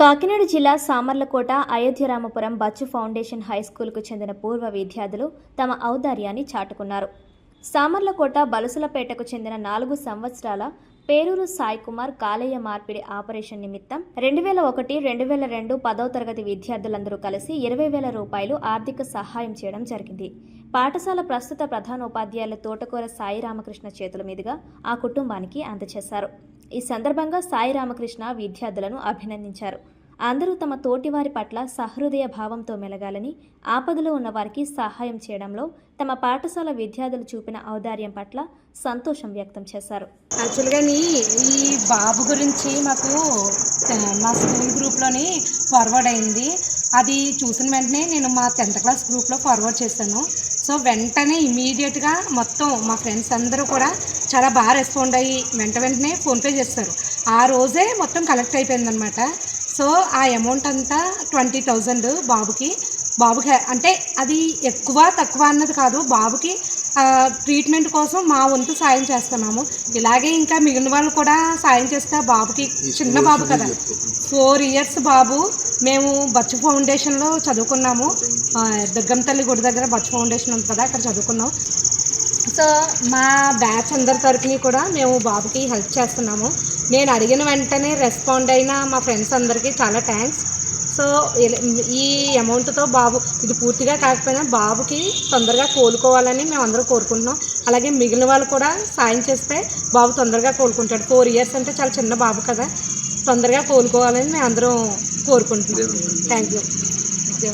కాకినాడ జిల్లా Samarlakota Ayodhyarampuram Bachchu foundation high స్కూల్కు చెందిన పూర్వ విద్యార్థులు తమ ఔదార్యాన్ని చాటుకున్నారు. సామర్లకోట బలసులపేటకు చెందిన నాలుగు సంవత్సరాల పేరూరు సాయి కుమార్ కాలేయ మార్పిడి ఆపరేషన్ నిమిత్తం రెండు వేల ఒకటి రెండు వేల రెండు పదవ తరగతి విద్యార్థులందరూ కలిసి ఇరవై వేల రూపాయలు ఆర్థిక సహాయం చేయడం జరిగింది. పాఠశాల ప్రస్తుత ప్రధానోపాధ్యాయుల తోటకూర సాయి రామకృష్ణ చేతుల మీదుగా ఆ కుటుంబానికి అందజేశారు. ఈ సందర్భంగా సాయి రామకృష్ణ విద్యార్థులను అభినందించారు. అందరూ తమ తోటివారి పట్ల సహృదయ భావంతో మెలగాలని ఆపదలో ఉన్న వారికి సహాయం చేయడంలో తమ పాఠశాల విద్యార్థులు చూపిన ఔదార్యం పట్ల సంతోషం వ్యక్తం చేశారు. యాక్చువల్గా ఈ బాబు గురించి మాకు మా స్కూల్ గ్రూప్లోని ఫార్వర్డ్ అయింది. అది చూసిన వెంటనే నేను మా టెన్త్ క్లాస్ గ్రూప్లో ఫార్వర్డ్ చేశాను. సో వెంటనే ఇమీడియట్గా మొత్తం మా ఫ్రెండ్స్ అందరూ కూడా చాలా బాగా రెస్పాండ్ అయ్యి వెంట వెంటనే ఫోన్పే చేస్తారు. ఆ రోజే మొత్తం కలెక్ట్ అయిపోయిందనమాట సో ఆ అమౌంట్ అంతా ట్వంటీ థౌజండ్ బాబుకి. బాబుకి అంటే అది ఎక్కువ తక్కువ అన్నది కాదు. బాబుకి ట్రీట్మెంట్ కోసం మా వంతు సాయం చేస్తున్నాము. ఇలాగే ఇంకా మిగిలిన వాళ్ళు కూడా సాయం చేస్తే బాబుకి చిన్న బాబు కదా. ఫోర్ ఇయర్స్ బాబు మేము బచ్చు ఫౌండేషన్లో చదువుకున్నాము. దుర్గం తల్లి గుడి దగ్గర బచ్చు ఫౌండేషన్ ఉంది కదా అక్కడ చదువుకున్నాం. సో మా బ్యాచ్ అందరి తరపుని కూడా మేము బాబుకి హెల్ప్ చేస్తున్నాము. నేను అడిగిన వెంటనే రెస్పాండ్ అయిన మా ఫ్రెండ్స్ అందరికీ చాలా థ్యాంక్స్ సో ఈ అమౌంట్తో బాబు ఇది పూర్తిగా కాకపోయినా బాబుకి తొందరగా కోలుకోవాలని మేము అందరూ కోరుకుంటున్నాం. అలాగే మిగిలిన వాళ్ళు కూడా సాయం చేస్తే బాబు తొందరగా కోలుకుంటాడు. ఫోర్ ఇయర్స్ అంటే చాలా చిన్న బాబు కదా. తొందరగా కోలుకోవాలని మేము అందరం కోరుకుంటున్నాం థ్యాంక్ యూ